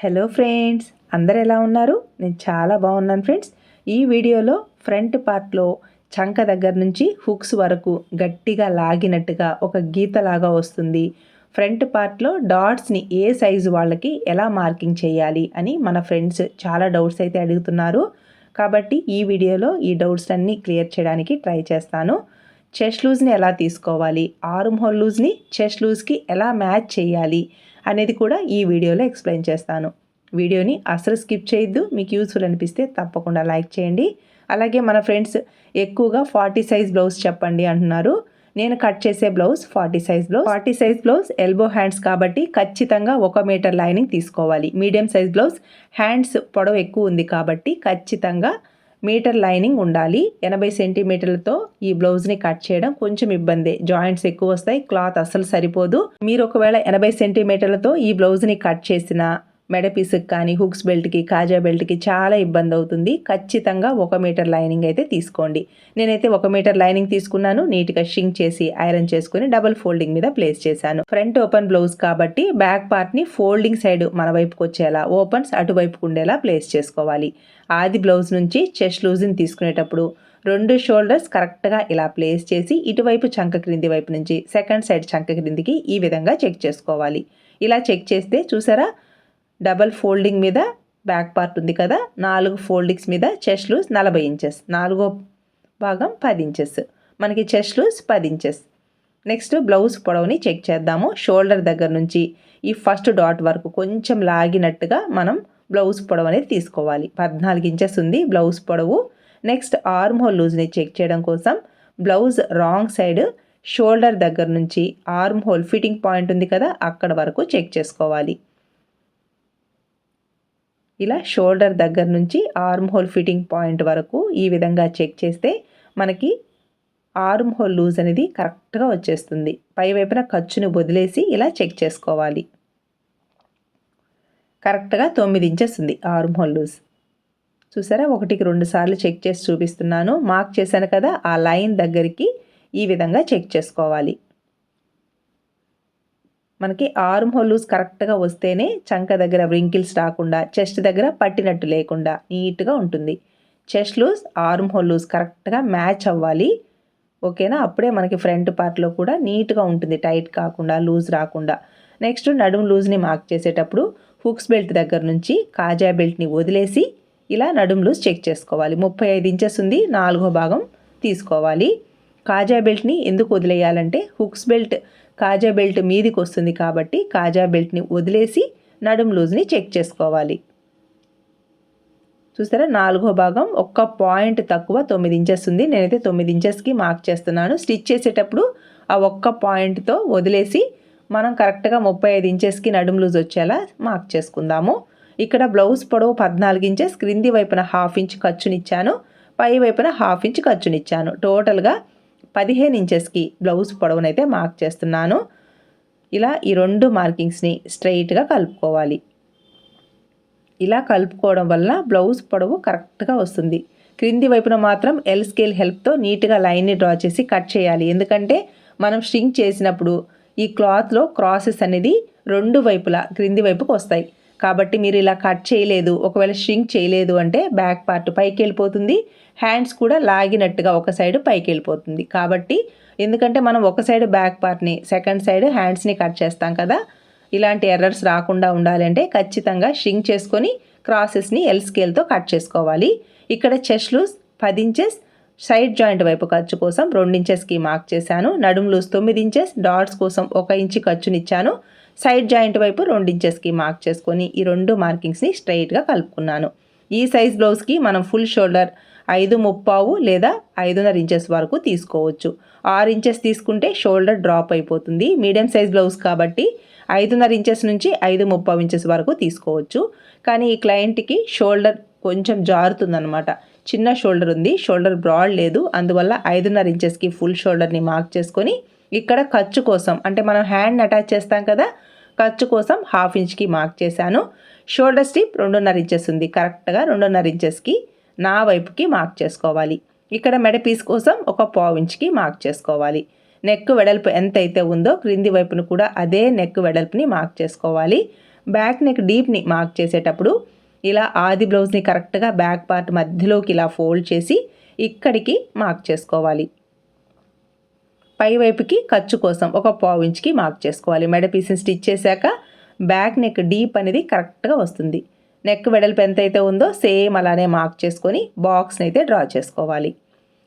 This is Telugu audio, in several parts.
హలో ఫ్రెండ్స్ అందరు ఎలా ఉన్నారు? నేను చాలా బాగున్నాను ఫ్రెండ్స్. ఈ వీడియోలో ఫ్రంట్ పార్ట్లో చంక దగ్గర నుంచి హుక్స్ వరకు గట్టిగా లాగినట్టుగా ఒక గీతలాగా వస్తుంది. ఫ్రంట్ పార్ట్లో డాట్స్ని ఏ సైజు వాళ్ళకి ఎలా మార్కింగ్ చేయాలి అని మన ఫ్రెండ్స్ చాలా డౌట్స్ అయితే అడుగుతున్నారు. కాబట్టి ఈ వీడియోలో ఈ డౌట్స్ అన్నీ క్లియర్ చేయడానికి ట్రై చేస్తాను. చెస్ట్ లూజ్ని ఎలా తీసుకోవాలి? ఆర్మ్ హోల్ లూజ్ని చెస్ట్ లూజ్కి ఎలా మ్యాచ్ చేయాలి? అనేది కూడా ఈ వీడియోలో ఎక్స్ప్లెయిన్ చేస్తాను. వీడియోని అసలు స్కిప్ చేయొద్దు. మీకు యూస్ఫుల్ అనిపిస్తే తప్పకుండా లైక్ చేయండి. అలాగే మన ఫ్రెండ్స్ ఎక్కువగా ఫార్టీ సైజ్ బ్లౌజ్ చెప్పండి అంటున్నారు. నేను కట్ చేసే blouse forty size blouse. Forty size blouse elbow hands కాబట్టి ఖచ్చితంగా ఒక మీటర్ లైనింగ్ తీసుకోవాలి. మీడియం సైజ్ బ్లౌజ్ హ్యాండ్స్ పొడవు ఎక్కువ ఉంది కాబట్టి ఖచ్చితంగా మీటర్ లైనింగ్ ఉండాలి. ఎనభై సెంటీమీటర్లతో ఈ బ్లౌజ్ని కట్ చేయడం కొంచెం ఇబ్బంది. జాయింట్స్ ఎక్కువ వస్తాయి క్లాత్ అస్సలు సరిపోదు. మీరు ఒకవేళ ఎనభై సెంటీమీటర్లతో ఈ బ్లౌజ్ని కట్ చేసిన మెడ పీసుకి కానీ హుక్స్ బెల్ట్కి కాజా బెల్ట్కి చాలా ఇబ్బంది అవుతుంది. ఖచ్చితంగా ఒక మీటర్ లైనింగ్ అయితే తీసుకోండి. నేనైతే ఒక మీటర్ లైనింగ్ తీసుకున్నాను. నీట్గా షింక్ చేసి ఐరన్ చేసుకుని డబుల్ ఫోల్డింగ్ మీద ప్లేస్ చేశాను. ఫ్రంట్ ఓపెన్ బ్లౌజ్ కాబట్టి బ్యాక్ పార్ట్ని ఫోల్డింగ్ సైడ్ మన వైపుకి వచ్చేలా ఓపెన్స్ అటువైపుకు ఉండేలా ప్లేస్ చేసుకోవాలి. ఆది బ్లౌజ్ నుంచి చెస్ట్ లూజ్ని తీసుకునేటప్పుడు రెండు షోల్డర్స్ కరెక్ట్గా ఇలా ప్లేస్ చేసి ఇటువైపు చంక క్రింది వైపు నుంచి సెకండ్ సైడ్ చంక క్రిందికి ఈ విధంగా చెక్ చేసుకోవాలి. ఇలా చెక్ చేస్తే చూసారా? డబల్ ఫోల్డింగ్ మీద బ్యాక్ పార్ట్ ఉంది కదా నాలుగు ఫోల్డింగ్స్ మీద చెస్ట్ లూస్ నలభై ఇంచెస్ నాలుగో భాగం పది ఇంచెస్ మనకి చెస్ట్ లూజ్ పది ఇంచెస్. నెక్స్ట్ బ్లౌజ్ పొడవుని చెక్ చేద్దాము. షోల్డర్ దగ్గర నుంచి ఈ ఫస్ట్ డాట్ వరకు కొంచెం లాగినట్టుగా మనం బ్లౌజ్ పొడవు అనేది తీసుకోవాలి. పద్నాలుగు ఇంచెస్ ఉంది బ్లౌజ్ పొడవు. నెక్స్ట్ ఆర్మ్ హోల్ లూజ్ని చెక్ చేయడం కోసం బ్లౌజ్ రాంగ్ సైడ్ షోల్డర్ దగ్గర నుంచి ఆర్మ్ హోల్ ఫిట్టింగ్ పాయింట్ ఉంది కదా అక్కడ వరకు చెక్ చేసుకోవాలి. ఇలా షోల్డర్ దగ్గర నుంచి ఆర్మ్ హోల్ ఫిట్టింగ్ పాయింట్ వరకు ఈ విధంగా చెక్ చేస్తే మనకి ఆర్మ్ హోల్ లూజ్ అనేది కరెక్ట్గా వచ్చేస్తుంది. పై వైపున ఖర్చుని వదిలేసి ఇలా చెక్ చేసుకోవాలి. కరెక్ట్గా తొమ్మిది ఇంచెస్ ఉంది ఆర్మ్ హోల్ లూజ్. చూసారా? ఒకటికి రెండు సార్లు చెక్ చేసి చూపిస్తున్నాను. మార్క్ చేశాను కదా? ఆ లైన్ దగ్గరికి ఈ విధంగా చెక్ చేసుకోవాలి. మనకి ఆర్మ్ హోల్ కరెక్ట్గా వస్తేనే చంక దగ్గర వ్రింకిల్స్ రాకుండా చెస్ట్ దగ్గర పట్టినట్టు లేకుండా నీట్గా ఉంటుంది. చెస్ట్ లూస్ ఆర్మ్ హోల్ కరెక్ట్గా మ్యాచ్ అవ్వాలి. ఓకేనా? అప్పుడే మనకి ఫ్రంట్ పార్ట్లో కూడా నీట్గా ఉంటుంది. టైట్ కాకుండా లూజ్ రాకుండా. నెక్స్ట్ నడుము లూజ్ని మార్క్ చేసేటప్పుడు హుక్స్ బెల్ట్ దగ్గర నుంచి కాజా బెల్ట్ని వదిలేసి ఇలా నడుము లూజ్ చెక్ చేసుకోవాలి. ముప్పై ఐదు ఇంచెస్ ఉంది నాలుగో భాగం తీసుకోవాలి. కాజా బెల్ట్ని ఎందుకు వదిలేయాలంటే హుక్స్ బెల్ట్ కాజా బెల్ట్ మీదికి వస్తుంది కాబట్టి కాజా బెల్ట్ని వదిలేసి నడుం లూజ్ని చెక్ చేసుకోవాలి. చూసారా? నాలుగో భాగం ఒక్క పాయింట్ తక్కువ తొమ్మిది ఇంచెస్ ఉంది. నేనైతే తొమ్మిది ఇంచెస్కి మార్క్ చేస్తున్నాను. స్టిచ్ చేసేటప్పుడు ఆ ఒక్క పాయింట్తో వదిలేసి మనం కరెక్ట్గా ముప్పై ఐదు ఇంచెస్కి నడుం లూజ్ వచ్చేలా మార్క్ చేసుకుందాము. ఇక్కడ బ్లౌజ్ పొడవు పద్నాలుగు ఇంచెస్. క్రింది వైపున హాఫ్ ఇంచ్ ఖర్చునిచ్చాను. పై వైపున హాఫ్ ఇంచ్ ఖర్చునిచ్చాను. టోటల్గా పదిహేను ఇంచెస్కి బ్లౌజ్ పొడవునైతే మార్క్ చేస్తున్నాను. ఇలా ఈ రెండు మార్కింగ్స్ని స్ట్రైట్గా కలుపుకోవాలి. ఇలా కలుపుకోవడం వల్ల బ్లౌజ్ పొడవు కరెక్ట్గా వస్తుంది. క్రింది వైపున మాత్రం ఎల్ స్కేల్ హెల్ప్తో నీట్గా లైన్ని డ్రా చేసి కట్ చేయాలి. ఎందుకంటే మనం స్ట్రింగ్ చేసినప్పుడు ఈ క్లాత్లో క్రాసెస్ అనేది రెండు వైపులా క్రింది వైపుకు వస్తాయి. కాబట్టి మీరు ఇలా కట్ చేయలేదు ఒకవేళ స్ట్రింగ్ చేయలేదు అంటే బ్యాక్ పార్ట్ పైకి వెళ్ళిపోతుంది. హ్యాండ్స్ కూడా లాగినట్టుగా ఒక సైడ్ పైకి వెళ్ళిపోతుంది. కాబట్టి ఎందుకంటే మనం ఒక సైడ్ బ్యాక్ పార్ట్ని సెకండ్ సైడ్ హ్యాండ్స్ని కట్ చేస్తాం కదా ఇలాంటి ఎర్రర్స్ రాకుండా ఉండాలంటే ఖచ్చితంగా షింక్ చేసుకొని క్రాసెస్ని ఎల్ స్కేల్తో కట్ చేసుకోవాలి. ఇక్కడ చెస్ట్ లూస్ పది ఇంచెస్ సైడ్ జాయింట్ వైపు ఖర్చు కోసం రెండు ఇంచెస్కి మార్క్ చేశాను. నడుము లూజ్ తొమ్మిది ఇంచెస్ డాట్స్ కోసం ఒక ఇంచు ఖర్చునిచ్చాను. సైడ్ జాయింట్ వైపు రెండు ఇంచెస్కి మార్క్ చేసుకొని ఈ రెండు మార్కింగ్స్ని స్ట్రైట్గా కలుపుకున్నాను. ఈ సైజ్ బ్లౌజ్కి మనం ఫుల్ షోల్డర్ ఐదు ముప్పావు లేదా ఐదున్నర ఇంచెస్ వరకు తీసుకోవచ్చు. ఆరు ఇంచెస్ తీసుకుంటే షోల్డర్ డ్రాప్ అయిపోతుంది. మీడియం సైజ్ బ్లౌజ్ కాబట్టి ఐదున్నర ఇంచెస్ నుంచి ఐదు ముప్పావు ఇంచెస్ వరకు తీసుకోవచ్చు. కానీ ఈ క్లయింట్కి షోల్డర్ కొంచెం జారుతుందనమాట చిన్న షోల్డర్ ఉంది. షోల్డర్ బ్రాడ్ లేదు. అందువల్ల ఐదున్నర ఇంచెస్కి ఫుల్ షోల్డర్ని మార్క్ చేసుకొని ఇక్కడ ఖర్చు కోసం అంటే మనం హ్యాండ్ అటాచ్ చేస్తాం కదా ఖర్చు కోసం హాఫ్ ఇంచ్కి మార్క్ చేశాను. షోల్డర్ స్టిప్ రెండున్నర ఇంచెస్ ఉంది. కరెక్ట్గా రెండున్నర ఇంచెస్కి నా వైపుకి మార్క్ చేసుకోవాలి. ఇక్కడ మెడ పీస్ కోసం ఒక పావుంచ్కి మార్క్ చేసుకోవాలి. నెక్ వెడల్పు ఎంత అయితే ఉందో క్రింది వైపును కూడా అదే నెక్ వెడల్పుని మార్క్ చేసుకోవాలి. బ్యాక్ నెక్ డీప్ని మార్క్ చేసేటప్పుడు ఇలా ఆది బ్లౌజ్ని కరెక్ట్గా బ్యాక్ పార్ట్ మధ్యలోకి ఇలా ఫోల్డ్ చేసి ఇక్కడికి మార్క్ చేసుకోవాలి. పై వైపుకి ఖర్చు కోసం ఒక పావుంచ్కి మార్క్ చేసుకోవాలి. మెడ పీస్ని స్టిచ్ చేశాక బ్యాక్ నెక్ డీప్ అనేది కరెక్ట్గా వస్తుంది. నెక్ వెడల్పు ఎంత అయితే ఉందో సేమ్ అలానే మార్క్ చేసుకొని బాక్స్ని అయితే డ్రా చేసుకోవాలి.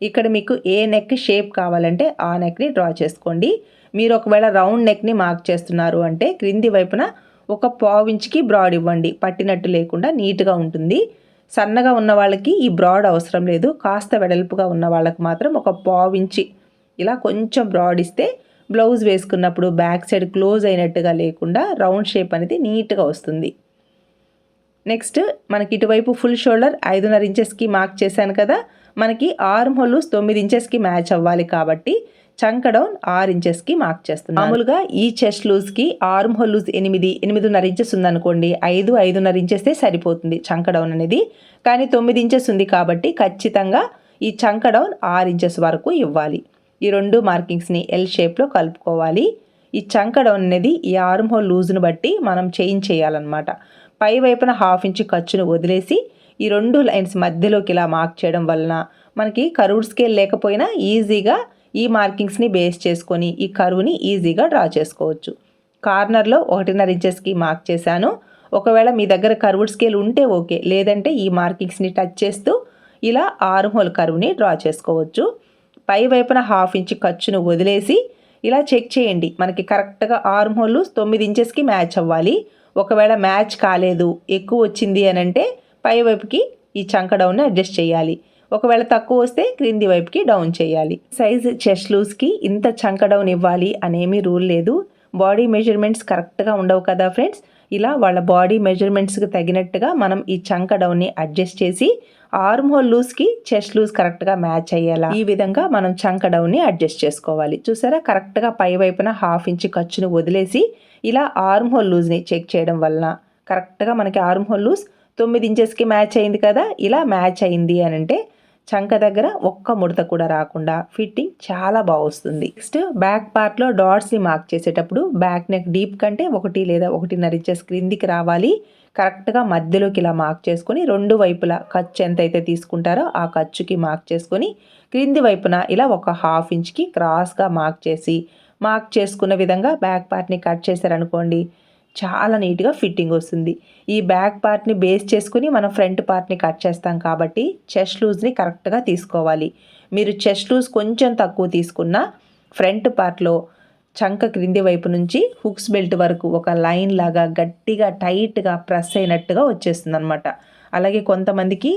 ఇక్కడ మీకు ఏ నెక్ షేప్ కావాలంటే ఆ నెక్ని డ్రా చేసుకోండి. మీరు ఒకవేళ రౌండ్ నెక్ని మార్క్ చేస్తున్నారు అంటే క్రింది వైపున ఒక పావించికి బ్రాడ్ ఇవ్వండి. పట్టినట్టు లేకుండా నీట్గా ఉంటుంది. సన్నగా ఉన్న వాళ్ళకి ఈ బ్రాడ్ అవసరం లేదు. కాస్త వెడల్పుగా ఉన్న వాళ్ళకి మాత్రం ఒక పావించి ఇలా కొంచెం బ్రాడ్ ఇస్తే బ్లౌజ్ వేసుకున్నప్పుడు బ్యాక్ సైడ్ క్లోజ్ అయినట్టుగా లేకుండా రౌండ్ షేప్ అనేది నీట్గా వస్తుంది. నెక్స్ట్ మనకి ఇటువైపు ఫుల్ షోల్డర్ ఐదున్నర ఇంచెస్కి మార్క్ చేశాను కదా. మనకి ఆర్మ్ హోల్స్ తొమ్మిది ఇంచెస్కి మ్యాచ్ అవ్వాలి కాబట్టి చంక డౌన్ ఆరు ఇంచెస్కి మార్క్ చేస్తుంది మామూలుగా ఈ చెస్ట్ లూజ్కి ఆర్మ్ హోల్ లూజ్ ఎనిమిది ఎనిమిదిన్నర ఇంచెస్ ఉందనుకోండి. ఐదు ఐదున్నర ఇంచెస్తే సరిపోతుంది చంక డౌన్ అనేది. కానీ తొమ్మిది ఇంచెస్ ఉంది కాబట్టి ఖచ్చితంగా ఈ చంక డౌన్ ఆరు ఇంచెస్ వరకు ఇవ్వాలి. ఈ రెండు మార్కింగ్స్ని ఎల్ షేప్లో కలుపుకోవాలి. ఈ చంక డౌన్ అనేది ఈ ఆర్మ్ హోల్ లూజ్ను బట్టి మనం చేంజ్ చేయాలన్నమాట. పై వైపున హాఫ్ ఇంచ్ ఖర్చును వదిలేసి ఈ రెండు లైన్స్ మధ్యలోకి ఇలా మార్క్ చేయడం వలన మనకి కరువుడ్ స్కేల్ లేకపోయినా ఈజీగా ఈ మార్కింగ్స్ని బేస్ చేసుకొని ఈ కరువుని ఈజీగా డ్రా చేసుకోవచ్చు. కార్నర్లో ఒకటిన్నర ఇంచెస్కి మార్క్ చేశాను. ఒకవేళ మీ దగ్గర కరువుడ్ స్కేల్ ఉంటే ఓకే లేదంటే ఈ మార్కింగ్స్ని టచ్ చేస్తూ ఇలా ఆరు హోల్ కరువుని డ్రా చేసుకోవచ్చు. పై వైపున హాఫ్ ఇంచ్ ఖర్చును వదిలేసి ఇలా చెక్ చేయండి. మనకి కరెక్ట్గా ఆరు హోల్ తొమ్మిది ఇంచెస్కి మ్యాచ్ అవ్వాలి. ఒకవేళ మ్యాచ్ కాలేదు ఎక్కువ వచ్చింది అని అంటే పై వైపుకి ఈ చంక డౌన్ అడ్జస్ట్ చేయాలి. ఒకవేళ తక్కువ వస్తే క్రింది వైపుకి డౌన్ చేయాలి. సైజ్ చెస్ట్ లూజ్కి ఇంత చంక డౌన్ ఇవ్వాలి అనేమి రూల్ లేదు. బాడీ మెజర్మెంట్స్ కరెక్ట్గా ఉండవు కదా ఫ్రెండ్స్ ఇలా వాళ్ళ బాడీ మెజర్మెంట్స్కి తగినట్టుగా మనం ఈ చంక డౌన్ని అడ్జస్ట్ చేసి ఆర్మ్ హోల్ లూజ్కి చెస్ట్ లూజ్ కరెక్ట్గా మ్యాచ్ అయ్యేలా ఈ విధంగా మనం చంక డౌన్ని అడ్జస్ట్ చేసుకోవాలి. చూసారా? కరెక్ట్గా పై వైపున హాఫ్ ఇంచ్ ఖర్చును వదిలేసి ఇలా ఆర్మ్ హోల్ లూజ్ని చెక్ చేయడం వలన కరెక్ట్గా మనకి ఆర్మ్ హోల్ లూజ్ తొమ్మిది ఇంచెస్కి మ్యాచ్ అయింది కదా? ఇలా మ్యాచ్ అయింది అని అంటే చంక దగ్గర ఒక్క ముడత కూడా రాకుండా ఫిట్టింగ్ చాలా బాగా వస్తుంది. నెక్స్ట్ బ్యాక్ పార్ట్లో డాట్స్ని మార్క్ చేసేటప్పుడు బ్యాక్ నెక్ డీప్ కంటే ఒకటి లేదా ఒకటిన్నర ఇంచెస్ క్రిందికి రావాలి. కరెక్ట్గా మధ్యలోకి ఇలా మార్క్ చేసుకొని రెండు వైపులా ఖర్చు ఎంత అయితే తీసుకుంటారో ఆ ఖర్చుకి మార్క్ చేసుకొని క్రింది వైపున ఇలా ఒక హాఫ్ ఇంచ్కి క్రాస్గా మార్క్ చేసి మార్క్ చేసుకున్న విధంగా బ్యాక్ పార్ట్ని కట్ చేశారనుకోండి చాలా నీట్గా ఫిట్టింగ్ వస్తుంది. ఈ బ్యాక్ పార్ట్ని బేస్ చేసుకుని మనం ఫ్రంట్ పార్ట్ని కట్ చేస్తాం కాబట్టి చెస్ట్ లూజ్ని కరెక్ట్గా తీసుకోవాలి. మీరు చెస్ట్ లూజ్ కొంచెం తక్కువ తీసుకున్న ఫ్రంట్ పార్ట్లో చంక క్రింది వైపు నుంచి హుక్స్ బెల్ట్ వరకు ఒక లైన్ లాగా గట్టిగా టైట్గా ప్రెస్ అయినట్టుగా వచ్చేస్తుంది అనమాట అలాగే కొంతమందికి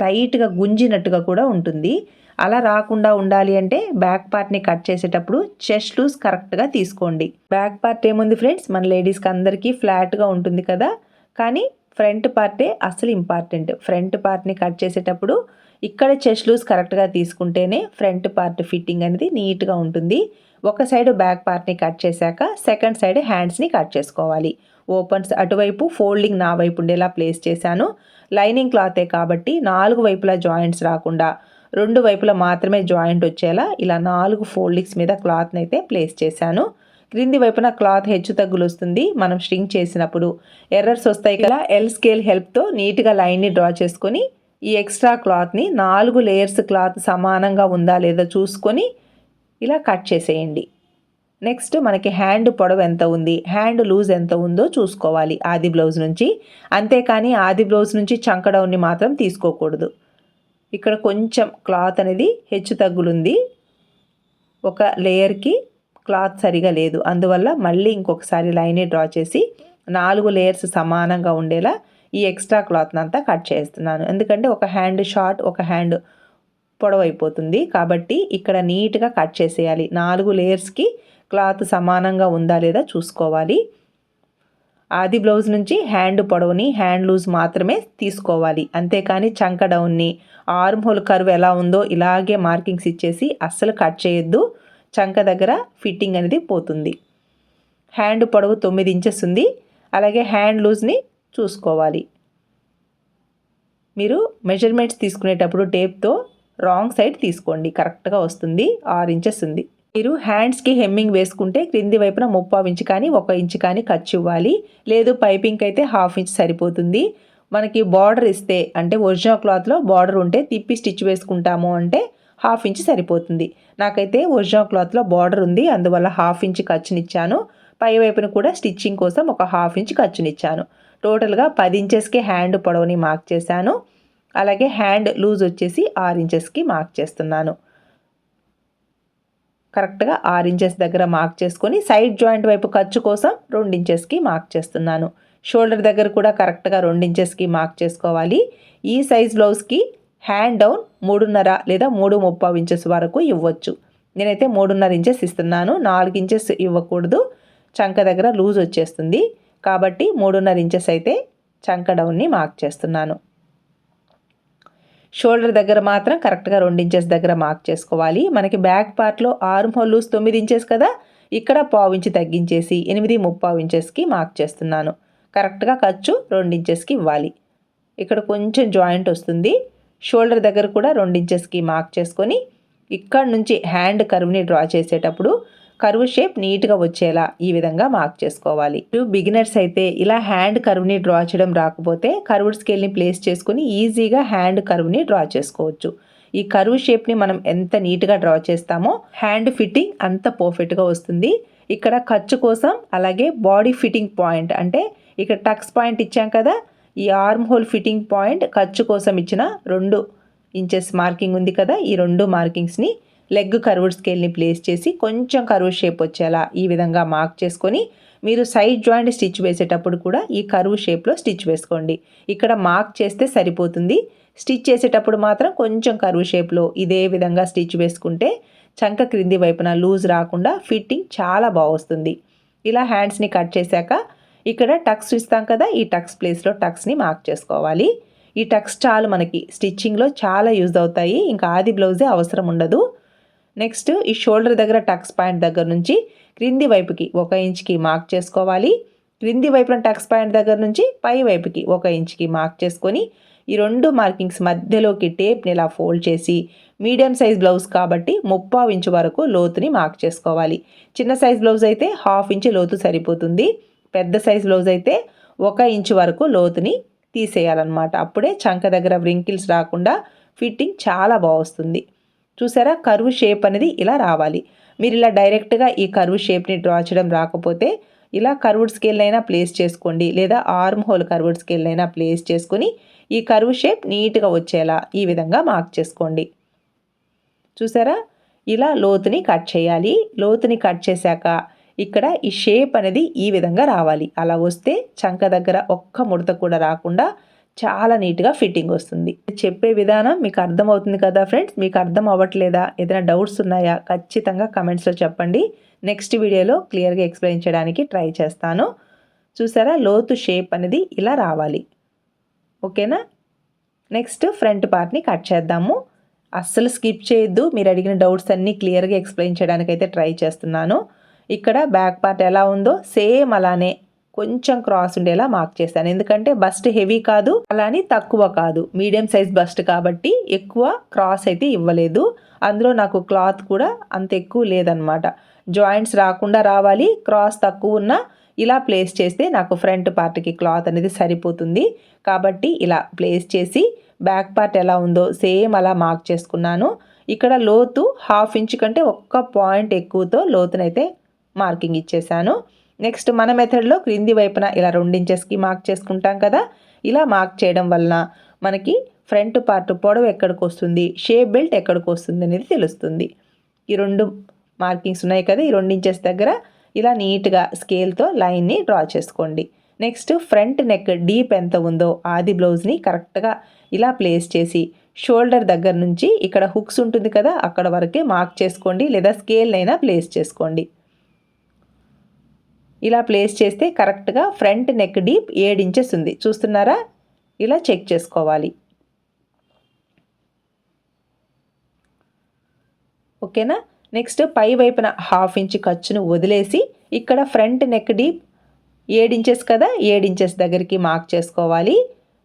టైట్గా గుంజినట్టుగా కూడా ఉంటుంది. అలా రాకుండా ఉండాలి అంటే బ్యాక్ పార్ట్ని కట్ చేసేటప్పుడు చెస్ట్ లూస్ కరెక్ట్గా తీసుకోండి. బ్యాక్ పార్ట్ ఏముంది ఫ్రెండ్స్? మన లేడీస్కి అందరికీ ఫ్లాట్గా ఉంటుంది కదా? కానీ ఫ్రంట్ పార్టే అసలు ఇంపార్టెంట్. ఫ్రంట్ పార్ట్ని కట్ చేసేటప్పుడు ఇక్కడ చెస్ట్ లూస్ కరెక్ట్గా తీసుకుంటేనే ఫ్రంట్ పార్ట్ ఫిట్టింగ్ అనేది నీట్గా ఉంటుంది. ఒక సైడ్ బ్యాక్ పార్ట్ని కట్ చేశాక సెకండ్ సైడ్ హ్యాండ్స్ని కట్ చేసుకోవాలి. ఓపెన్స్ అటువైపు ఫోల్డింగ్ నా వైపు ఉండేలా ప్లేస్ చేశాను. లైనింగ్ క్లాతే కాబట్టి నాలుగు వైపులా జాయింట్స్ రాకుండా రెండు వైపులా మాత్రమే జాయింట్ వచ్చేలా ఇలా నాలుగు ఫోల్డింగ్స్ మీద క్లాత్ని అయితే ప్లేస్ చేశాను. క్రింది వైపున క్లాత్ హెచ్చు తగ్గులు వస్తుంది. మనం స్ట్రింగ్ చేసినప్పుడు ఎర్రర్స్ వస్తాయి కదా ఎల్ స్కేల్ హెల్ప్తో నీట్గా లైన్ని డ్రా చేసుకొని ఈ ఎక్స్ట్రా క్లాత్ని నాలుగు లేయర్స్ క్లాత్ సమానంగా ఉందా లేదా చూసుకొని ఇలా కట్ చేసేయండి. నెక్స్ట్ మనకి హ్యాండ్ పొడవు ఎంత ఉంది? హ్యాండ్ లూజ్ ఎంత ఉందో చూసుకోవాలి. ఆది బ్లౌజ్ నుంచి. అంతేకాని ఆది బ్లౌజ్ నుంచి చంకడౌన్ని మాత్రం తీసుకోకూడదు. ఇక్కడ కొంచెం క్లాత్ అనేది హెచ్చు తగ్గులుంది. ఒక లేయర్కి క్లాత్ సరిగా లేదు. అందువల్ల మళ్ళీ ఇంకొకసారి లైనే డ్రా చేసి నాలుగు లేయర్స్ సమానంగా ఉండేలా ఈ ఎక్స్ట్రా క్లాత్ అంతా కట్ చేస్తున్నాను. ఎందుకంటే ఒక హ్యాండ్ షార్ట్ ఒక హ్యాండ్ పొడవైపోతుంది కాబట్టి ఇక్కడ నీట్గా కట్ చేసేయాలి. నాలుగు లేయర్స్కి క్లాత్ సమానంగా ఉందా లేదా చూసుకోవాలి. ఆది బ్లౌజ్ నుంచి హ్యాండ్ పొడవుని హ్యాండ్ లూజ్ మాత్రమే తీసుకోవాలి. అంతేకాని చంక డౌన్ని ఆర్మ్ హోల్ కర్వ్ ఎలా ఉందో ఇలాగే మార్కింగ్స్ ఇచ్చేసి అస్సలు కట్ చేయొద్దు. చంక దగ్గర ఫిట్టింగ్ అనేది పోతుంది. హ్యాండ్ పొడవు తొమ్మిది ఇంచెస్ ఉంది. అలాగే హ్యాండ్ లూజ్ని చూసుకోవాలి. మీరు మెజర్మెంట్స్ తీసుకునేటప్పుడు టేప్తో రాంగ్ సైడ్ తీసుకోండి. కరెక్ట్గా వస్తుంది. ఆరు ఇంచెస్ ఉంది. మీరు హ్యాండ్స్కి హెమ్మింగ్ వేసుకుంటే క్రింది వైపున ముప్పావు ఇంచు కానీ ఒక ఇంచు కానీ ఖర్చు ఇవ్వాలి. లేదు పైపింగ్ అయితే హాఫ్ ఇంచ్ సరిపోతుంది. మనకి బార్డర్ ఇస్తే అంటే ఒరిజినల్ క్లాత్లో బార్డర్ ఉంటే తిప్పి స్టిచ్ వేసుకుంటాము అంటే హాఫ్ ఇంచ్ సరిపోతుంది. నాకైతే ఒరిజినల్ క్లాత్లో బార్డర్ ఉంది. అందువల్ల హాఫ్ ఇంచ్ ఖర్చునిచ్చాను. పై వైపున కూడా స్టిచ్చింగ్ కోసం ఒక హాఫ్ ఇంచ్ ఖర్చునిచ్చాను. టోటల్గా పది ఇంచెస్కి హ్యాండ్ పొడవుని మార్క్ చేశాను. అలాగే హ్యాండ్ లూజ్ వచ్చేసి ఆరు ఇంచెస్కి మార్క్ చేస్తున్నాను. కరెక్ట్గా ఆరు ఇంచెస్ దగ్గర మార్క్ చేసుకొని సైడ్ జాయింట్ వైపు ఖర్చు కోసం రెండు ఇంచెస్కి మార్క్ చేస్తున్నాను. షోల్డర్ దగ్గర కూడా కరెక్ట్గా రెండు ఇంచెస్కి మార్క్ చేసుకోవాలి. ఈ సైజ్ బ్లౌజ్కి హ్యాండ్ డౌన్ మూడున్నర లేదా మూడు ముప్పావు ఇంచెస్ వరకు ఇవ్వచ్చు. నేనైతే మూడున్నర ఇంచెస్ ఇస్తున్నాను. నాలుగు ఇంచెస్ ఇవ్వకూడదు. చంక దగ్గర లూజ్ వచ్చేస్తుంది. కాబట్టి మూడున్నర ఇంచెస్ అయితే చంక డౌన్ని మార్క్ చేస్తున్నాను. షోల్డర్ దగ్గర మాత్రం కరెక్ట్గా రెండు ఇంచెస్ దగ్గర మార్క్ చేసుకోవాలి. మనకి బ్యాక్ పార్ట్లో ఆర్మ్ హోల్ లూస్ తొమ్మిది ఇంచెస్ కదా? ఇక్కడ పావు ఇంచు తగ్గించేసి ఎనిమిది ముప్పావు ఇంచెస్కి మార్క్ చేస్తున్నాను. కరెక్ట్గా ఖర్చు రెండు ఇంచెస్కి ఇవ్వాలి. ఇక్కడ కొంచెం జాయింట్ వస్తుంది. షోల్డర్ దగ్గర కూడా రెండు ఇంచెస్కి మార్క్ చేసుకొని ఇక్కడ నుంచి హ్యాండ్ కర్వ్ని డ్రా చేసేటప్పుడు కరువు షేప్ నీట్గా వచ్చేలా ఈ విధంగా మార్క్ చేసుకోవాలి. బిగినర్స్ అయితే ఇలా హ్యాండ్ కరువుని డ్రా చేయడం రాకపోతే కర్వ్డ్ స్కేల్ని ప్లేస్ చేసుకుని ఈజీగా హ్యాండ్ కరువుని డ్రా చేసుకోవచ్చు. ఈ కరువు షేప్ని మనం ఎంత నీట్గా డ్రా చేస్తామో హ్యాండ్ ఫిట్టింగ్ అంత పర్ఫెక్ట్గా వస్తుంది. ఇక్కడ ఖర్చు కోసం అలాగే బాడీ ఫిట్టింగ్ పాయింట్ అంటే ఇక్కడ టక్స్ పాయింట్ ఇచ్చాం కదా ఈ ఆర్మ్ హోల్ ఫిట్టింగ్ పాయింట్ ఖర్చు కోసం ఇచ్చిన రెండు ఇంచెస్ మార్కింగ్ ఉంది కదా ఈ రెండు మార్కింగ్స్ని లెగ్ కర్వ్డ్ స్కేల్ని ప్లేస్ చేసి కొంచెం కర్వ్ షేప్ వచ్చేలా ఈ విధంగా మార్క్ చేసుకొని మీరు సైడ్ జాయింట్ స్టిచ్ వేసేటప్పుడు కూడా ఈ కరువు షేప్లో స్టిచ్ వేసుకోండి. ఇక్కడ మార్క్ చేస్తే సరిపోతుంది. స్టిచ్ చేసేటప్పుడు మాత్రం కొంచెం కరువు షేప్లో ఇదే విధంగా స్టిచ్ వేసుకుంటే చంక క్రింది వైపున లూజ్ రాకుండా ఫిట్టింగ్ చాలా బాగొస్తుంది ఇలా హ్యాండ్స్ని కట్ చేశాక ఇక్కడ టక్స్ ఇస్తాం కదా ఈ టక్స్ ప్లేస్లో టక్స్ని మార్క్ చేసుకోవాలి. ఈ టక్స్ చాలు మనకి స్టిచ్చింగ్లో చాలా యూజ్ అవుతాయి. ఇంకా ఆది బ్లౌజే అవసరం ఉండదు. నెక్స్ట్ ఈ షోల్డర్ దగ్గర టక్స్ పాయింట్ దగ్గర నుంచి క్రింది వైపుకి ఒక ఇంచ్కి మార్క్ చేసుకోవాలి. క్రింది వైపున టక్స్ పాయింట్ దగ్గర నుంచి పై వైపుకి ఒక ఇంచ్కి మార్క్ చేసుకొని ఈ రెండు మార్కింగ్స్ మధ్యలోకి టేప్ని ఇలా ఫోల్డ్ చేసి మీడియం సైజ్ బ్లౌజ్ కాబట్టి ముప్పావు ఇంచు వరకు లోతుని మార్క్ చేసుకోవాలి. చిన్న సైజ్ బ్లౌజ్ అయితే హాఫ్ ఇంచు లోతు సరిపోతుంది. పెద్ద సైజ్ బ్లౌజ్ అయితే ఒక ఇంచు వరకు లోతుని తీసేయాలన్నమాట. అప్పుడే చంక దగ్గర వ్రింకిల్స్ రాకుండా ఫిట్టింగ్ చాలా బాగుస్తుంది చూసారా? కరువు షేప్ అనేది ఇలా రావాలి. మీరు ఇలా డైరెక్ట్గా ఈ కరువు షేప్ని డ్రా చేయడం రాకపోతే ఇలా కర్వుడ్ స్కేల్ అయినా ప్లేస్ చేసుకోండి. లేదా ఆర్మ్ హోల్ కర్వుడ్ స్కేల్ అయినా ప్లేస్ చేసుకొని ఈ కరువు షేప్ నీట్గా వచ్చేలా ఈ విధంగా మార్క్ చేసుకోండి. చూసారా? ఇలా లోతుని కట్ చేయాలి. లోతుని కట్ చేశాక ఇక్కడ ఈ షేప్ అనేది ఈ విధంగా రావాలి. అలా వస్తే చంక దగ్గర ఒక్క ముడత కూడా రాకుండా చాలా నీట్గా ఫిట్టింగ్ వస్తుంది. చెప్పే విధానం మీకు అర్థమవుతుంది కదా ఫ్రెండ్స్? మీకు అర్థం అవ్వట్లేదా? ఏదైనా డౌట్స్ ఉన్నాయా? ఖచ్చితంగా కమెంట్స్లో చెప్పండి. నెక్స్ట్ వీడియోలో క్లియర్గా ఎక్స్ప్లెయిన్ చేయడానికి ట్రై చేస్తాను. చూసారా? లోతు షేప్ అనేది ఇలా రావాలి. ఓకేనా? నెక్స్ట్ ఫ్రంట్ పార్ట్ని కట్ చేద్దాము. అస్సలు స్కిప్ చేయొద్దు. మీరు అడిగిన డౌట్స్ అన్నీ క్లియర్గా ఎక్స్ప్లెయిన్ చేయడానికి అయితే ట్రై చేస్తున్నాను. ఇక్కడ బ్యాక్ పార్ట్ ఎలా ఉందో సేమ్ అలానే కొంచెం క్రాస్ ఉండేలా మార్క్ చేశాను. ఎందుకంటే బస్ట్ హెవీ కాదు అలానే తక్కువ కాదు. మీడియం సైజ్ బస్ట్ కాబట్టి ఎక్కువ క్రాస్ అయితే ఇవ్వలేదు. అందులో నాకు క్లాత్ కూడా అంత ఎక్కువ లేదనమాట జాయింట్స్ రాకుండా రావాలి క్రాస్ తక్కువ ఉన్న ఇలా ప్లేస్ చేస్తే నాకు ఫ్రంట్ పార్ట్కి క్లాత్ అనేది సరిపోతుంది. కాబట్టి ఇలా ప్లేస్ చేసి బ్యాక్ పార్ట్ ఎలా ఉందో సేమ్ అలా మార్క్ చేసుకున్నాను. ఇక్కడ లోతు హాఫ్ ఇంచ్ కంటే ఒక్క పాయింట్ ఎక్కువతో లోతునైతే మార్కింగ్ ఇచ్చేసాను. నెక్స్ట్ మన మెథడ్లో క్రింది వైపున ఇలా రెండించెస్కి మార్క్ చేసుకుంటాం కదా? ఇలా మార్క్ చేయడం వలన మనకి ఫ్రంట్ పార్ట్ పొడవు ఎక్కడికి వస్తుంది? షేప్ బెల్ట్ ఎక్కడికి వస్తుంది అనేది తెలుస్తుంది. ఈ రెండు మార్కింగ్స్ ఉన్నాయి కదా ఈ రెండు ఇంచెస్ దగ్గర ఇలా నీట్గా స్కేల్తో లైన్ని డ్రా చేసుకోండి. నెక్స్ట్ ఫ్రంట్ నెక్ డీప్ ఎంత ఉందో ఆది బ్లౌజ్ని కరెక్ట్గా ఇలా ప్లేస్ చేసి షోల్డర్ దగ్గర నుంచి ఇక్కడ హుక్స్ ఉంటుంది కదా అక్కడ వరకే మార్క్ చేసుకోండి లేదా స్కేల్ అయినా ప్లేస్ చేసుకోండి. ఇలా ప్లేస్ చేస్తే కరెక్ట్గా ఫ్రంట్ నెక్ డీప్ ఏడు ఇంచెస్ ఉంది. చూస్తున్నారా? ఇలా చెక్ చేసుకోవాలి. ఓకేనా నెక్స్ట్ పై వైపున హాఫ్ ఇంచ్ ఖర్చును వదిలేసి ఇక్కడ ఫ్రంట్ నెక్ డీప్ ఇంచెస్ కదా? ఇంచెస్ దగ్గరికి మార్క్ చేసుకోవాలి.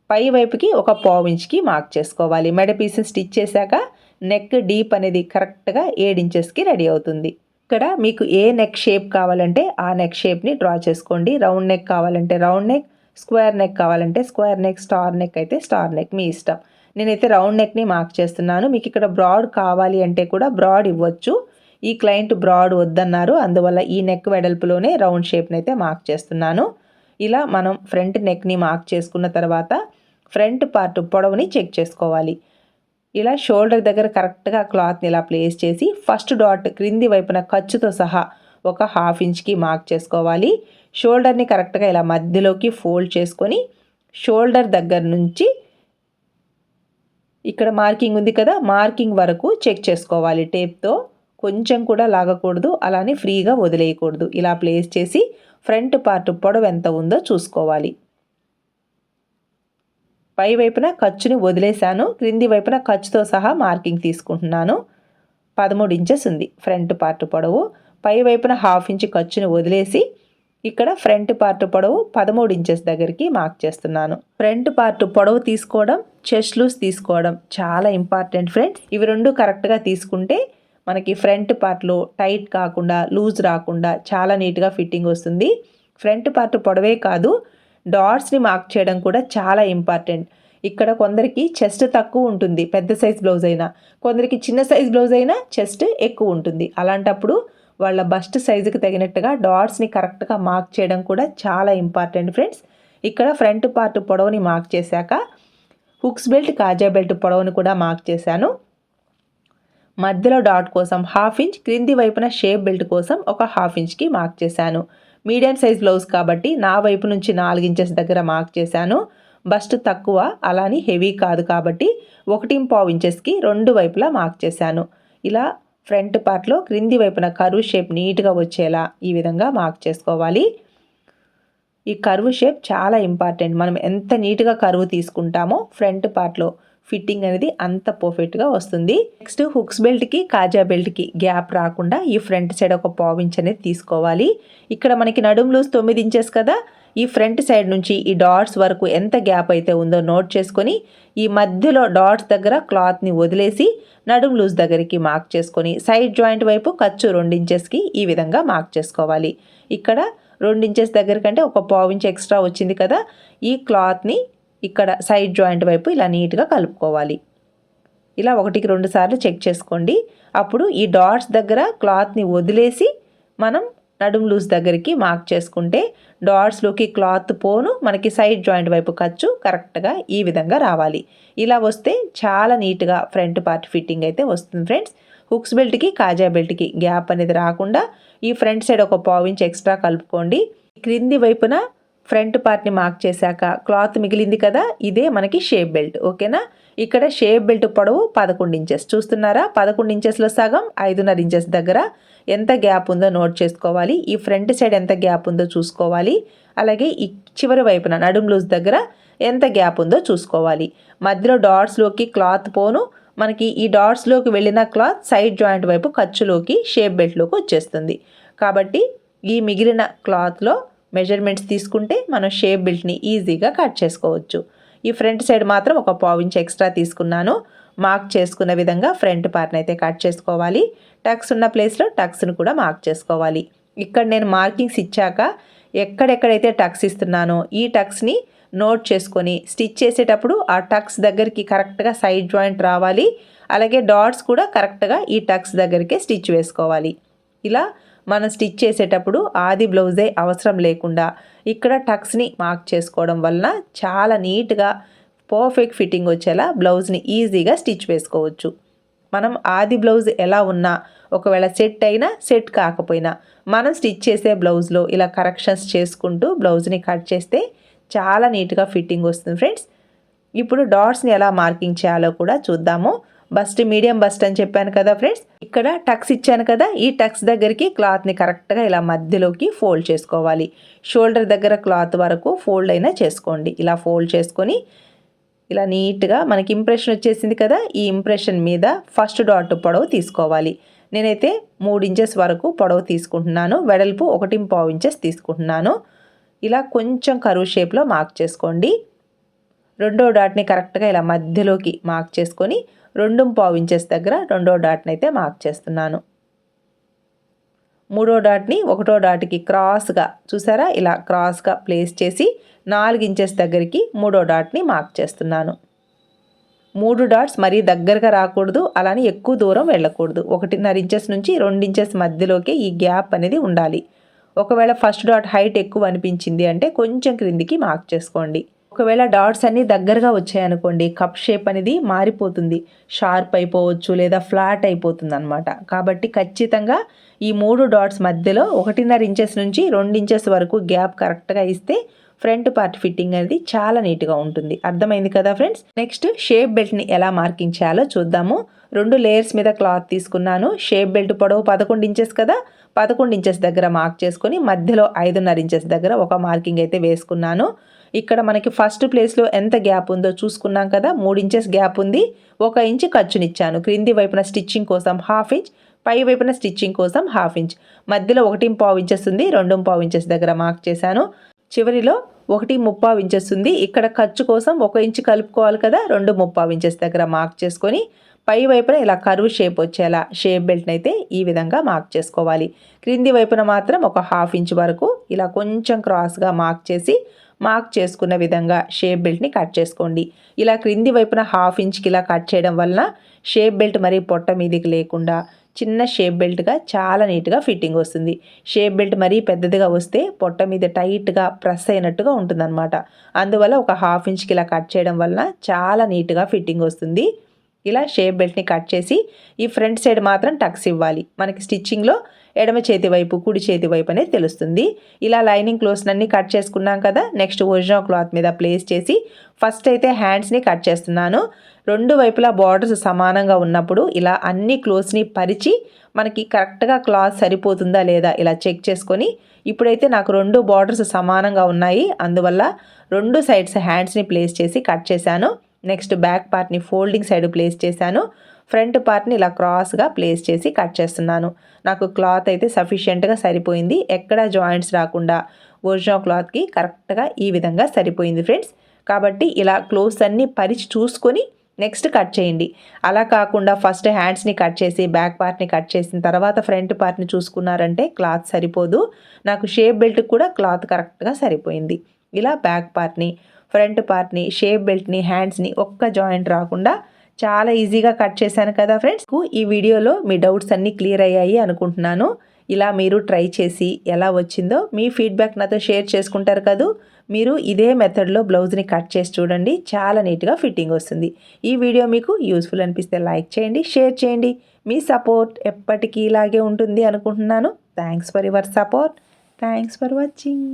పై వైపుకి ఒక పావు ఇంచ్కి మార్క్ చేసుకోవాలి. మెడ పీస్ స్టిచ్ చేశాక నెక్ డీప్ అనేది కరెక్ట్గా ఇంచెస్కి రెడీ అవుతుంది. ఇక్కడ మీకు ఏ నెక్ షేప్ కావాలంటే ఆ నెక్ షేప్ని డ్రా చేసుకోండి. రౌండ్ నెక్ కావాలంటే రౌండ్ నెక్ స్క్వేర్ నెక్ కావాలంటే స్క్వేర్ నెక్ స్టార్ నెక్ అయితే స్టార్ నెక్ మీ ఇష్టం. నేనైతే రౌండ్ నెక్ని మార్క్ చేస్తున్నాను. మీకు ఇక్కడ బ్రాడ్ కావాలి అంటే కూడా బ్రాడ్ ఇవ్వచ్చు. ఈ క్లయింట్ బ్రాడ్ వద్దన్నారు. అందువల్ల ఈ నెక్ వెడల్పులోనే రౌండ్ షేప్ని అయితే మార్క్ చేస్తున్నాను. ఇలా మనం ఫ్రంట్ నెక్ని మార్క్ చేసుకున్న తర్వాత ఫ్రంట్ పార్ట్ పొడవుని చెక్ చేసుకోవాలి. ఇలా షోల్డర్ దగ్గర కరెక్ట్గా క్లాత్ని ఇలా ప్లేస్ చేసి ఫస్ట్ డాట్ క్రింది వైపున ఖర్చుతో సహా ఒక హాఫ్ ఇంచ్కి మార్క్ చేసుకోవాలి. షోల్డర్ని కరెక్ట్గా ఇలా మధ్యలోకి ఫోల్డ్ చేసుకొని షోల్డర్ దగ్గర నుంచి ఇక్కడ మార్కింగ్ ఉంది కదా మార్కింగ్ వరకు చెక్ చేసుకోవాలి టేప్తో. కొంచెం కూడా లాగకూడదు అలానే ఫ్రీగా వదిలేయకూడదు. ఇలా ప్లేస్ చేసి ఫ్రంట్ పార్ట్ పొడవు ఎంత ఉందో చూసుకోవాలి. పై వైపున ఖర్చుని వదిలేశాను. క్రింది వైపున ఖర్చుతో సహా మార్కింగ్ తీసుకుంటున్నాను. పదమూడు ఇంచెస్ ఉంది. ఫ్రంట్ పార్ట్ పొడవు పై వైపున హాఫ్ ఇంచ్ ఖర్చుని వదిలేసి ఇక్కడ ఫ్రంట్ పార్ట్ పొడవు పదమూడు ఇంచెస్ దగ్గరికి మార్క్ చేస్తున్నాను. ఫ్రంట్ పార్ట్ పొడవు తీసుకోవడం చెస్ట్ లూస్ తీసుకోవడం చాలా ఇంపార్టెంట్ ఫ్రెండ్స్. ఇవి రెండు కరెక్ట్గా తీసుకుంటే మనకి ఫ్రంట్ పార్ట్లో టైట్ కాకుండా లూజ్ రాకుండా చాలా నీట్గా ఫిట్టింగ్ వస్తుంది. ఫ్రంట్ పార్ట్ పొడవే కాదు డాట్స్ని మార్క్ చేయడం కూడా చాలా ఇంపార్టెంట్. ఇక్కడ కొందరికి చెస్ట్ తక్కువ ఉంటుంది పెద్ద సైజ్ బ్లౌజ్ అయినా. కొందరికి చిన్న సైజ్ బ్లౌజ్ అయినా చెస్ట్ ఎక్కువ ఉంటుంది. అలాంటప్పుడు వాళ్ళ బస్ట్ సైజుకి తగినట్టుగా డాట్స్ని కరెక్ట్గా మార్క్ చేయడం కూడా చాలా ఇంపార్టెంట్ ఫ్రెండ్స్. ఇక్కడ ఫ్రంట్ పార్ట్ పొడవుని మార్క్ చేశాక హుక్స్ బెల్ట్ కాజా బెల్ట్ పొడవుని కూడా మార్క్ చేశాను. మధ్యలో డాట్ కోసం హాఫ్ ఇంచ్ క్రింది వైపున షేప్ బెల్ట్ కోసం ఒక హాఫ్ ఇంచ్కి మార్క్ చేశాను. మీడియం సైజ్ బ్లౌజ్ కాబట్టి నా వైపు నుంచి నాలుగు ఇంచెస్ దగ్గర మార్క్ చేశాను. బస్ట్ తక్కువ అలాని హెవీ కాదు కాబట్టి ఒకటి పావు ఇంచెస్కి రెండు వైపులా మార్క్ చేశాను. ఇలా ఫ్రంట్ పార్ట్లో క్రింది వైపున కరువు షేప్ నీట్గా వచ్చేలా ఈ విధంగా మార్క్ చేసుకోవాలి. ఈ కరువు షేప్ చాలా ఇంపార్టెంట్. మనం ఎంత నీట్గా కరువు తీసుకుంటామో ఫ్రంట్ పార్ట్లో ఫిట్టింగ్ అనేది అంత పర్ఫెక్ట్గా వస్తుంది. నెక్స్ట్ హుక్స్ బెల్ట్కి కాజా బెల్ట్కి గ్యాప్ రాకుండా ఈ ఫ్రంట్ సైడ్ ఒక పావు ఇంచ్ అనేది తీసుకోవాలి. ఇక్కడ మనకి నడుము లూజ్ తొమ్మిది ఇంచెస్ కదా. ఈ ఫ్రంట్ సైడ్ నుంచి ఈ డాట్స్ వరకు ఎంత గ్యాప్ అయితే ఉందో నోట్ చేసుకొని ఈ మధ్యలో డాట్స్ దగ్గర క్లాత్ని వదిలేసి నడుం లూజ్ దగ్గరికి మార్క్ చేసుకొని సైడ్ జాయింట్ వైపు ఖర్చు రెండు ఇంచెస్కి ఈ విధంగా మార్క్ చేసుకోవాలి. ఇక్కడ రెండు ఇంచెస్ దగ్గర కంటే ఒక పావు ఇంచ్ ఎక్స్ట్రా వచ్చింది కదా. ఈ క్లాత్ని ఇక్కడ సైడ్ జాయింట్ వైపు ఇలా నీట్గా కలుపుకోవాలి. ఇలా ఒకటికి రెండు సార్లు చెక్ చేసుకోండి. అప్పుడు ఈ డాట్స్ దగ్గర క్లాత్ని వదిలేసి మనం నడుము లూజ్ దగ్గరికి మార్క్ చేసుకుంటే డాట్స్లోకి క్లాత్ పోను మనకి సైడ్ జాయింట్ వైపు ఖర్చు కరెక్ట్గా ఈ విధంగా రావాలి. ఇలా వస్తే చాలా నీట్గా ఫ్రంట్ పార్ట్ ఫిట్టింగ్ అయితే వస్తుంది ఫ్రెండ్స్. హుక్స్ బెల్ట్కి కాజా బెల్ట్కి గ్యాప్ అనేది రాకుండా ఈ ఫ్రంట్ సైడ్ ఒక పావు ఇంచ్ ఎక్స్ట్రా కలుపుకోండి. క్రింది వైపున ఫ్రంట్ పార్ట్ని మార్క్ చేశాక క్లాత్ మిగిలింది కదా ఇదే మనకి షేప్ బెల్ట్ ఓకేనా? ఇక్కడ షేప్ బెల్ట్ పొడవు పదకొండు ఇంచెస్. చూస్తున్నారా? పదకొండు ఇంచెస్లో సగం ఐదున్నర ఇంచెస్ దగ్గర. ఎంత గ్యాప్ ఉందో నోట్ చేసుకోవాలి. ఈ ఫ్రంట్ సైడ్ ఎంత గ్యాప్ ఉందో చూసుకోవాలి. అలాగే ఈ చివరి వైపున నడుం లూజ్ దగ్గర ఎంత గ్యాప్ ఉందో చూసుకోవాలి. మధ్యలో డాట్స్లోకి క్లాత్ పోను. మనకి ఈ డాట్స్లోకి వెళ్ళిన క్లాత్ సైడ్ జాయింట్ వైపు ఖర్చులోకి షేప్ బెల్ట్లోకి వచ్చేస్తుంది. కాబట్టి ఈ మిగిలిన క్లాత్లో మెజర్మెంట్స్ తీసుకుంటే మనం షేప్ బెల్ట్ని ఈజీగా కట్ చేసుకోవచ్చు. ఈ ఫ్రంట్ సైడ్ మాత్రం ఒక పావు ఎక్స్ట్రా తీసుకున్నాను. మార్క్ చేసుకున్న విధంగా ఫ్రంట్ పార్ట్ని అయితే కట్ చేసుకోవాలి. టక్స్ ఉన్న ప్లేస్లో టక్స్ను కూడా మార్క్ చేసుకోవాలి. ఇక్కడ నేను మార్కింగ్స్ ఇచ్చాక ఎక్కడెక్కడైతే టక్స్ ఇస్తున్నానో ఈ టక్స్ని నోట్ చేసుకొని స్టిచ్ చేసేటప్పుడు ఆ టక్స్ దగ్గరికి కరెక్ట్గా సైడ్ జాయింట్ రావాలి. అలాగే డాట్స్ కూడా కరెక్ట్గా ఈ టక్స్ దగ్గరికే స్టిచ్ వేసుకోవాలి. ఇలా మనం స్టిచ్ చేసేటప్పుడు ఆది బ్లౌజే అవసరం లేకుండా ఇక్కడ టక్స్ని మార్క్ చేసుకోవడం వలన చాలా నీట్గా పర్ఫెక్ట్ ఫిట్టింగ్ వచ్చేలా బ్లౌజ్ని ఈజీగా స్టిచ్ వేసుకోవచ్చు. మనం ఆది బ్లౌజ్ ఎలా ఉన్నా ఒకవేళ సెట్ అయినా సెట్ కాకపోయినా మనం స్టిచ్ చేసే బ్లౌజ్లో ఇలా కరెక్షన్స్ చేసుకుంటూ బ్లౌజ్ని కట్ చేస్తే చాలా నీట్గా ఫిట్టింగ్ వస్తుంది ఫ్రెండ్స్. ఇప్పుడు డాట్స్ని ఎలా మార్కింగ్ చేయాలో కూడా చూద్దాము. బస్ట్ మీడియం బస్ట్ అని చెప్పాను కదా ఫ్రెండ్స్. ఇక్కడ టక్స్ ఇచ్చాను కదా ఈ టక్స్ దగ్గరికి క్లాత్ని కరెక్ట్గా ఇలా మధ్యలోకి ఫోల్డ్ చేసుకోవాలి. షోల్డర్ దగ్గర క్లాత్ వరకు ఫోల్డ్ అయినా చేసుకోండి. ఇలా ఫోల్డ్ చేసుకొని ఇలా నీట్గా మనకి ఇంప్రెషన్ వచ్చేసింది కదా ఈ ఇంప్రెషన్ మీద ఫస్ట్ డాట్ పొడవు తీసుకోవాలి. నేనైతే మూడు ఇంచెస్ వరకు పొడవు తీసుకుంటున్నాను. వెడల్పు ఒకటి పావు ఇంచెస్ తీసుకుంటున్నాను. ఇలా కొంచెం కరువు షేప్లో మార్క్ చేసుకోండి. రెండో డాట్ని కరెక్ట్గా ఇలా మధ్యలోకి మార్క్ చేసుకొని రెండు పావు ఇంచెస్ దగ్గర రెండో డాట్ని అయితే మార్క్ చేస్తున్నాను. మూడో డాట్ని ఒకటో డాట్కి క్రాస్గా చూసారా? ఇలా క్రాస్గా ప్లేస్ చేసి నాలుగు ఇంచెస్ దగ్గరికి మూడో డాట్ని మార్క్ చేస్తున్నాను. మూడు డాట్స్ మరీ దగ్గరగా రాకూడదు అలానే ఎక్కువ దూరం వెళ్ళకూడదు. ఒకటిన్నర ఇంచెస్ నుంచి రెండు ఇంచెస్ మధ్యలోకి ఈ గ్యాప్ అనేది ఉండాలి. ఒకవేళ ఫస్ట్ డాట్ హైట్ ఎక్కువ అనిపించింది అంటే కొంచెం క్రిందికి మార్క్ చేసుకోండి. ఒకవేళ డాట్స్ అన్నీ దగ్గరగా వచ్చాయనుకోండి కప్ షేప్ అనేది మారిపోతుంది. షార్ప్ అయిపోవచ్చు లేదా ఫ్లాట్ అయిపోతుంది అనమాట కాబట్టి ఖచ్చితంగా ఈ మూడు డాట్స్ మధ్యలో ఒకటిన్నర ఇంచెస్ నుంచి రెండు ఇంచెస్ వరకు గ్యాప్ కరెక్ట్గా ఇస్తే ఫ్రంట్ పార్ట్ ఫిట్టింగ్ అనేది చాలా నీట్గా ఉంటుంది. అర్థమైంది కదా ఫ్రెండ్స్? నెక్స్ట్ షేప్ బెల్ట్ని ఎలా మార్కింగ్ చేయాలో చూద్దాము. రెండు లేయర్స్ మీద క్లాత్ తీసుకున్నాను. షేప్ బెల్ట్ పొడవు పదకొండు ఇంచెస్ కదా? పదకొండు ఇంచెస్ దగ్గర మార్క్ చేసుకొని మధ్యలో ఐదున్నర ఇంచెస్ దగ్గర ఒక మార్కింగ్ అయితే వేసుకున్నాను. ఇక్కడ మనకి ఫస్ట్ ప్లేస్లో ఎంత గ్యాప్ ఉందో చూసుకున్నాం కదా. మూడు ఇంచెస్ గ్యాప్ ఉంది. ఒక ఇంచ్ ఖర్చునిచ్చాను. క్రింది వైపున స్టిచ్చింగ్ కోసం హాఫ్ ఇంచ్ పై వైపున స్టిచ్చింగ్ కోసం హాఫ్ ఇంచ్ మధ్యలో ఒకటి పావు ఇంచెస్ ఉంది. రెండు పావు ఇంచెస్ దగ్గర మార్క్ చేశాను. చివరిలో ఒకటి ముప్పావు ఇంచెస్ ఉంది. ఇక్కడ ఖర్చు కోసం ఒక ఇంచు కలుపుకోవాలి కదా. రెండు ముప్పావు ఇంచెస్ దగ్గర మార్క్ చేసుకొని పై వైపున ఇలా కరువు షేప్ వచ్చేలా షేప్ బెల్ట్ని అయితే ఈ విధంగా మార్క్ చేసుకోవాలి. క్రింది వైపున మాత్రం ఒక హాఫ్ ఇంచ్ వరకు ఇలా కొంచెం క్రాస్గా మార్క్ చేసి మార్క్ చేసుకున్న విధంగా షేప్ బెల్ట్ని కట్ చేసుకోండి. ఇలా క్రింది వైపున హాఫ్ ఇంచ్కి ఇలా కట్ చేయడం వలన షేప్ బెల్ట్ మరీ పొట్ట మీదికి లేకుండా చిన్న షేప్ బెల్ట్గా చాలా నీట్గా ఫిట్టింగ్ వస్తుంది. షేప్ బెల్ట్ మరీ పెద్దదిగా వస్తే పొట్ట మీద టైట్గా ప్రెస్ అయినట్టుగా ఉంటుందన్నమాట. అందువల్ల ఒక హాఫ్ ఇంచ్కి ఇలా కట్ చేయడం వలన చాలా నీట్గా ఫిట్టింగ్ వస్తుంది. ఇలా షేప్ బెల్ట్ని కట్ చేసి ఈ ఫ్రంట్ సైడ్ మాత్రం టక్స్ ఇవ్వాలి. మనకి స్టిచ్చింగ్లో ఎడమ చేతి వైపు కుడి చేతి వైపు అనేది తెలుస్తుంది. ఇలా లైనింగ్ క్లోత్స్ని కట్ చేసుకున్నాం కదా నెక్స్ట్ ఒరిజినల్ క్లాత్ మీద ప్లేస్ చేసి ఫస్ట్ అయితే హ్యాండ్స్ని కట్ చేస్తున్నాను. రెండు వైపులా బార్డర్స్ సమానంగా ఉన్నప్పుడు ఇలా అన్ని క్లోత్స్ని పరిచి మనకి కరెక్ట్గా క్లాత్ సరిపోతుందా లేదా ఇలా చెక్ చేసుకొని ఇప్పుడైతే నాకు రెండు బార్డర్స్ సమానంగా ఉన్నాయి. అందువల్ల రెండు సైడ్స్ హ్యాండ్స్ని ప్లేస్ చేసి కట్ చేశాను. నెక్స్ట్ బ్యాక్ పార్ట్ని ఫోల్డింగ్ సైడ్ ప్లేస్ చేశాను. ఫ్రంట్ పార్ట్ని ఇలా క్రాస్గా ప్లేస్ చేసి కట్ చేస్తున్నాను. నాకు క్లాత్ అయితే సఫిషియెంట్గా సరిపోయింది. ఎక్కడ జాయింట్స్ రాకుండా ఒరిజినల్ క్లాత్కి కరెక్ట్గా ఈ విధంగా సరిపోయింది ఫ్రెండ్స్. కాబట్టి ఇలా క్లోత్స్ అన్నీ పరిచి చూసుకొని నెక్స్ట్ కట్ చేయండి. అలా కాకుండా ఫస్ట్ హ్యాండ్స్ని కట్ చేసి బ్యాక్ పార్ట్ని కట్ చేసిన తర్వాత ఫ్రంట్ పార్ట్ని చూసుకున్నారంటే క్లాత్ సరిపోదు. నాకు షేప్ బెల్ట్ కూడా క్లాత్ కరెక్ట్గా సరిపోయింది. ఇలా బ్యాక్ పార్ట్ని ఫ్రంట్ పార్ట్ని షేప్ బెల్ట్ని హ్యాండ్స్ని ఒక్క జాయింట్ రాకుండా చాలా ఈజీగా కట్ చేశాను కదా ఫ్రెండ్స్. ఈ వీడియోలో మీ డౌట్స్ అన్నీ క్లియర్ అయ్యాయి అనుకుంటున్నాను. ఇలా మీరు ట్రై చేసి ఎలా వచ్చిందో మీ ఫీడ్బ్యాక్ నాతో షేర్ చేసుకుంటారు కదూ. మీరు ఇదే మెథడ్లో బ్లౌజ్ని కట్ చేసి చూడండి. చాలా నీట్గా ఫిట్టింగ్ వస్తుంది. ఈ వీడియో మీకు యూస్ఫుల్ అనిపిస్తే లైక్ చేయండి షేర్ చేయండి. మీ సపోర్ట్ ఎప్పటికీ ఇలాగే ఉంటుంది అనుకుంటున్నాను. Thanks for your support. Thanks for watching.